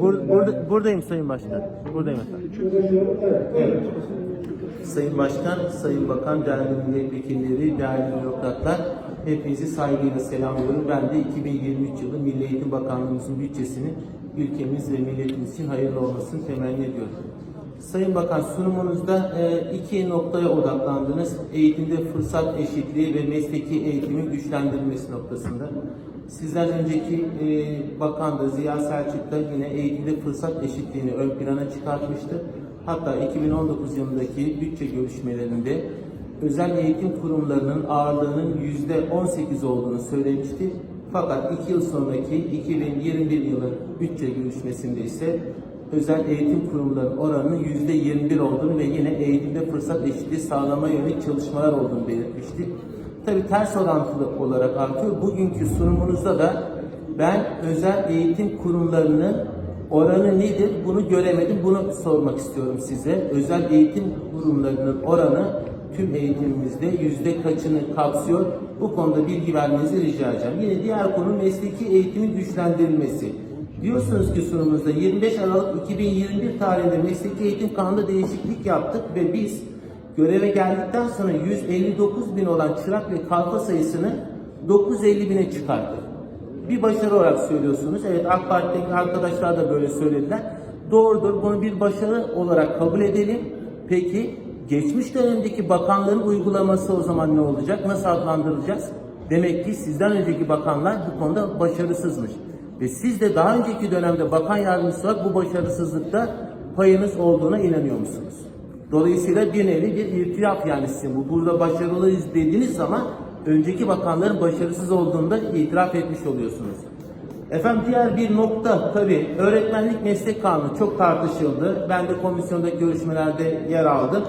Bur, burada, buradayım Sayın Başkan. Buradayım efendim. evet. Sayın Başkan, Sayın Bakan, değerli milletvekilleri, değerli bürokratlar, hepinizi saygıyla selamlıyorum. Ben de 2023 yılı Milli Eğitim Bakanlığımızın bütçesini ülkemiz ve milletimiz için hayırlı olmasını temenni ediyorum. Sayın Bakan sunumunuzda e, iki noktaya odaklandınız. Eğitimde fırsat eşitliği ve mesleki eğitimin güçlendirilmesi noktasında. Sizden önceki e, bakan da Ziya Selçuk da yine eğitimde fırsat eşitliğini ön plana çıkartmıştı. Hatta 2019 yılındaki bütçe görüşmelerinde özel eğitim kurumlarının ağırlığının %18 olduğunu söylemişti. Fakat iki yıl sonraki 2021 yılı bütçe görüşmesinde ise özel eğitim kurumlarının oranının %21 olduğunu ve yine eğitimde fırsat eşitliği sağlama yönelik çalışmalar olduğunu belirtmişti. Tabi ters orantılı olarak artıyor. Bugünkü sunumunuzda da ben özel eğitim kurumlarının oranı nedir bunu göremedim. Bunu sormak istiyorum size. Özel eğitim kurumlarının oranı tüm eğitimimizde yüzde kaçını kapsıyor? Bu konuda bilgi vermenizi rica edeceğim. Yine diğer konu mesleki eğitimin güçlendirilmesi. Diyorsunuz ki sunumumuzda 25 Aralık 2021 tarihinde mesleki eğitim kanunda değişiklik yaptık ve biz göreve geldikten sonra 159 bin olan çırak ve kalfa sayısını 950 bine çıkarttık. Bir başarı olarak söylüyorsunuz. Evet AK Parti'deki arkadaşlar da böyle söylediler. Doğrudur. Bunu bir başarı olarak kabul edelim. Peki geçmiş dönemdeki bakanların uygulaması o zaman ne olacak? Nasıl adlandırılacağız? Demek ki sizden önceki bakanlar bu konuda başarısızmış. Ve siz de daha önceki dönemde bakan yardımcısı olarak bu başarısızlıkta payınız olduğuna inanıyor musunuz? Dolayısıyla bir nevi bir irtiraf yani sizin bu. Burada başarılıyız dediğiniz zaman önceki bakanların başarısız olduğunu da itiraf etmiş oluyorsunuz. Efendim diğer bir nokta tabii öğretmenlik meslek kanunu çok tartışıldı. Ben de komisyondaki görüşmelerde yer aldım.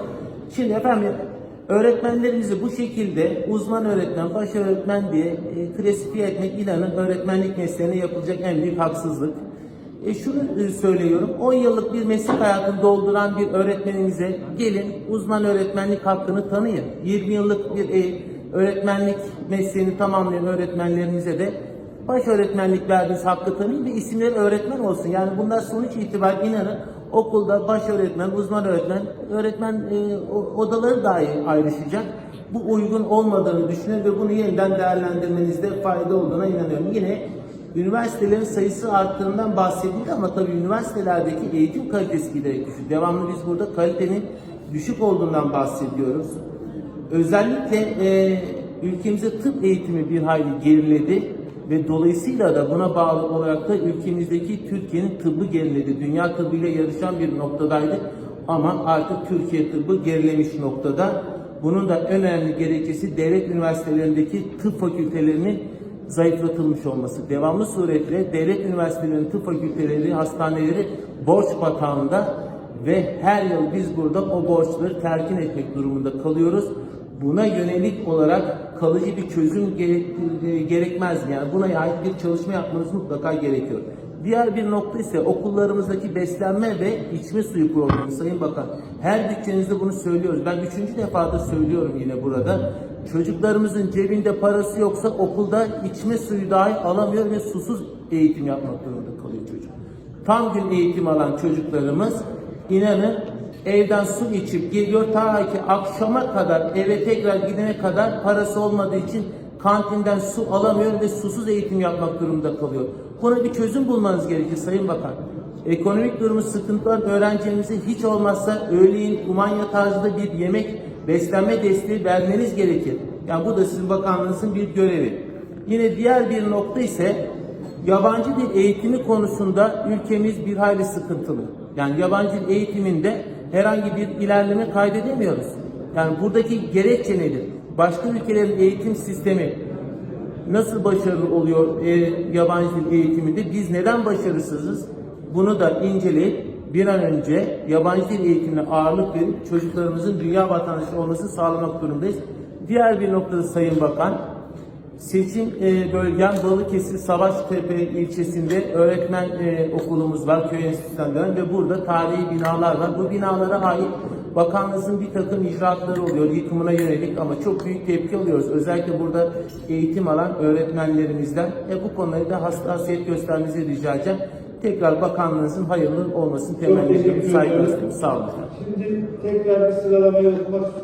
Şimdi efendim öğretmenlerimizi bu şekilde uzman öğretmen, baş öğretmen diye e, klasifiye etmek inanın öğretmenlik mesleğine yapılacak en büyük haksızlık. E şunu e, söylüyorum, 10 yıllık bir meslek hayatını dolduran bir öğretmenimize gelin uzman öğretmenlik hakkını tanıyın. 20 yıllık bir e, öğretmenlik mesleğini tamamlayan öğretmenlerimize de baş öğretmenlik verdiğiniz hakkı tanıyın ve isimleri öğretmen olsun. Yani bunlar sonuç itibariyle inanın okulda baş öğretmen, uzman öğretmen, öğretmen e, odaları dahi ayrışacak. Bu uygun olmadığını düşünüyorum ve bunu yeniden değerlendirmenizde fayda olduğuna inanıyorum. Yine Üniversitelerin sayısı arttığından bahsedildi ama tabii üniversitelerdeki eğitim kalitesi giderek düşüyor. Devamlı biz burada kalitenin düşük olduğundan bahsediyoruz. Özellikle e, ülkemizde tıp eğitimi bir hayli geriledi ve dolayısıyla da buna bağlı olarak da ülkemizdeki Türkiye'nin tıbbı geriledi. Dünya tıbbıyla yarışan bir noktadaydık ama artık Türkiye tıbbı gerilemiş noktada. Bunun da önemli gerekçesi devlet üniversitelerindeki tıp fakültelerinin zayıflatılmış olması. Devamlı suretle devlet üniversitelerinin tıp fakülteleri, hastaneleri borç batağında ve her yıl biz burada o borçları terkin etmek durumunda kalıyoruz. Buna yönelik olarak kalıcı bir çözüm e, gerekmez? Yani buna ait bir çalışma yapmanız mutlaka gerekiyor. Diğer bir nokta ise okullarımızdaki beslenme ve içme suyu problemi Sayın Bakan. Her bütçenizde bunu söylüyoruz. Ben üçüncü defada söylüyorum yine burada. Çocuklarımızın cebinde parası yoksa okulda içme suyu dahi alamıyor ve susuz eğitim yapmak durumunda kalıyor çocuk. Tam gün eğitim alan çocuklarımız inanın evden su içip geliyor ta ki akşama kadar eve tekrar gidene kadar parası olmadığı için kantinden su alamıyor ve susuz eğitim yapmak durumunda kalıyor. Buna bir çözüm bulmanız gerekir Sayın Bakan. Ekonomik durumu sıkıntı olan öğrencilerimize hiç olmazsa öğleyin kumanya tarzında bir yemek beslenme desteği vermeniz gerekir. Yani bu da sizin bakanlığınızın bir görevi. Yine diğer bir nokta ise yabancı dil eğitimi konusunda ülkemiz bir hayli sıkıntılı. Yani yabancı dil eğitiminde herhangi bir ilerleme kaydedemiyoruz. Yani buradaki gerekçe nedir? Başka ülkelerin eğitim sistemi nasıl başarılı oluyor e, yabancı dil eğitiminde? Biz neden başarısızız? Bunu da inceleyip bir an önce yabancı dil eğitimine ağırlık verip çocuklarımızın dünya vatandaşı olmasını sağlamak durumundayız. Diğer bir noktada Sayın Bakan, Seçim e, bölgem Balıkesir Savaştepe ilçesinde öğretmen e, okulumuz var, köy enstitüsünden ve burada tarihi binalar var. Bu binalara ait bakanlığımızın bir takım icraatları oluyor yıkımına yönelik ama çok büyük tepki alıyoruz. Özellikle burada eğitim alan öğretmenlerimizden. E, bu konuda da hassasiyet göstermenizi rica edeceğim. Tekrar bakanlığınızın hayırlı olmasını temenni ediyorum. Saygı ediyorum. gösteriyorum. Sağ olun. Şimdi tekrar bir sıralamayı okumak istiyorum.